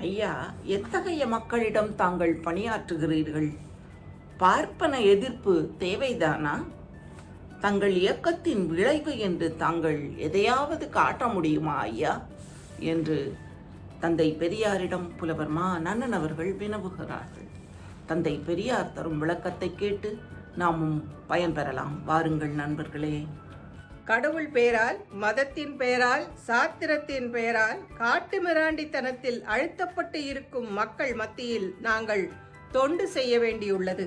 ஐயா எத்தகைய மக்களிடம் தாங்கள் பணியாற்றுகிறீர்கள்? பார்ப்பன எதிர்ப்பு தேவைதானா? தங்கள் இயக்கத்தின் விளைவு என்று தாங்கள் எதையாவது காட்ட முடியுமா ஐயா? என்று தந்தை பெரியாரிடம் புலவர் மா நன்னன் அவர்கள் வினவுகிறார்கள். தந்தை பெரியார் தரும் விளக்கத்தை கேட்டு நாமும் பயன்பெறலாம். வாருங்கள் நண்பர்களே. கடவுள் பெயரால் மதத்தின் பெயரால் சாத்திரத்தின் பெயரால் காட்டு மிராண்டித்தனத்தில் அழுத்தப்பட்டு இருக்கும் மக்கள் மத்தியில் நாங்கள் தொண்டு செய்ய வேண்டியுள்ளது.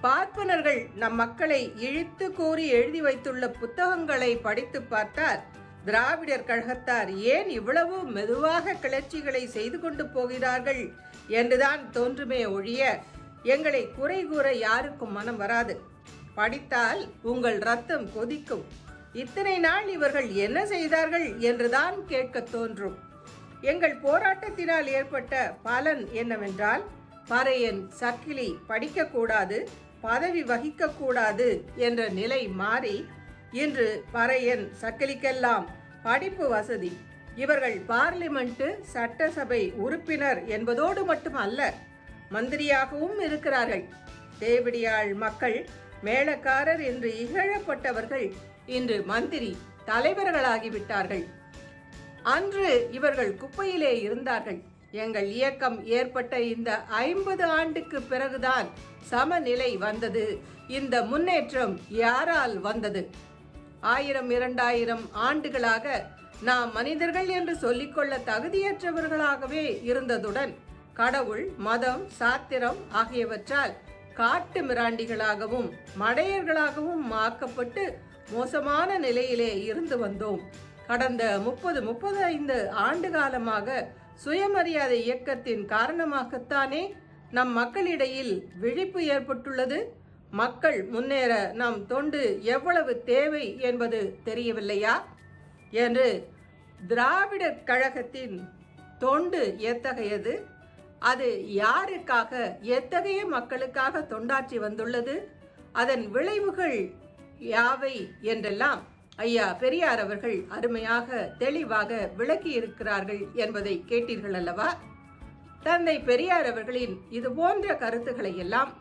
பார்ப்பனர்கள் நம் மக்களை இழுத்து கூறி எழுதி வைத்துள்ள புத்தகங்களை படித்து பார்த்தால் திராவிடர் கழகத்தார் ஏன் இவ்வளவு மெதுவாக கிளர்ச்சிகளை செய்து கொண்டு போகிறார்கள் என்றுதான் தோன்றுமே ஒழிய எங்களை குறை கூற யாருக்கும் மனம் வராது. படித்தால் உங்கள் ரத்தம் கொதிக்கும். இத்தனை நாள் இவர்கள் என்ன செய்தார்கள் என்றுதான் கேட்கத் தோன்றும். எங்கள் போராட்டத்தினால் ஏற்பட்ட பலன் என்னவென்றால் பறையன் சக்கிலி படிக்கக்கூடாது பதவி வகிக்கக்கூடாது என்ற நிலை மாறி இன்று பறையன் சக்கிலிக்கெல்லாம் படிப்பு வசதி. இவர்கள் பார்லிமெண்ட்டு சட்டசபை உறுப்பினர் என்பதோடு மட்டுமல்ல மந்திரியாகவும் இருக்கிறார்கள். தேவடியாள் மக்கள் மேளக்காரர் என்று இகழப்பட்டவர்கள் இன்று மந்திரி தலைவர்களாகிவிட்டார்கள். அன்று இவர்கள் குப்பையிலே இருந்தார்கள். எங்கள் இயக்கம் ஏற்பட்ட இந்த ஐம்பது ஆண்டுக்கு பிறகுதான் சமநிலை வந்தது. இந்த முன்னேற்றம் யாரால் வந்தது? ஆயிரம் இரண்டாயிரம் ஆண்டுகளாக நாம் மனிதர்கள் என்று சொல்லிக்கொள்ள தகுதியற்றவர்களாகவே இருந்ததுடன் கடவுள் மதம் சாத்திரம் ஆகியவற்றால் காட்டு மிராண்டிகளாகவும் மடையர்களாகவும் ஆக்கப்பட்டு மோசமான நிலையிலே இருந்து வந்தோம். கடந்த முப்பது முப்பது ஐந்து ஆண்டு காலமாக சுயமரியாதை இயக்கத்தின் காரணமாகத்தானே நம் மக்களிடையில் விழிப்பு ஏற்பட்டுள்ளது. மக்கள் முன்னேற நம் தொண்டு எவ்வளவு தேவை என்பது தெரியவில்லையா? என்று திராவிடர் கழகத்தின் தொண்டு எத்தகையது? அது யாருக்காக எத்தகைய மக்களுக்காக தொண்டாற்றி வந்துள்ளது? அதன் விளைவுகள் யாவை என்றெல்லாம் ஐயா பெரியார் அவர்கள் அருமையாக தெளிவாக விளக்கி இருக்கிறார்கள் என்பதை கேட்டீர்கள் அல்லவா? தந்தை பெரியார் அவர்களின் இது போன்ற கருத்துக்களை எல்லாம்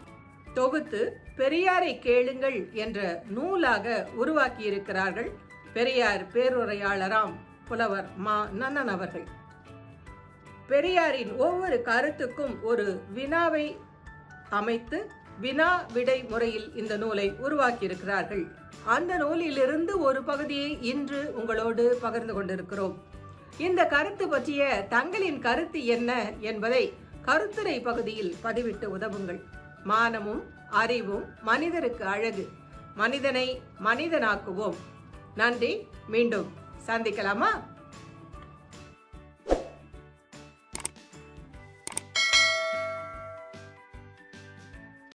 தொகுத்து பெரியாரை கேளுங்கள் என்ற நூலாக உருவாக்கியிருக்கிறார்கள் பெரியார் பேருரையாளராம் புலவர் மா நன்னன் அவர்கள். பெரியாரின் ஒவ்வொரு கருத்துக்கும் ஒரு வினாவை அமைத்து வினா விடை முறையில் இந்த நூலை உருவாக்கியிருக்கிறார்கள். அந்த நூலிலிருந்து ஒரு பகுதியை இன்று உங்களோடு பகிர்ந்து கொண்டிருக்கிறோம். இந்த கருத்து பற்றிய தங்களின் கருத்து என்ன என்பதை கருத்துரை பகுதியில் பதிவிட்டு உதவுங்கள். மானமும் அறிவும் மனிதருக்கு அழகு. மனிதனை மனிதனாக்குவோம். நன்றி. மீண்டும் சந்திக்கலாமா?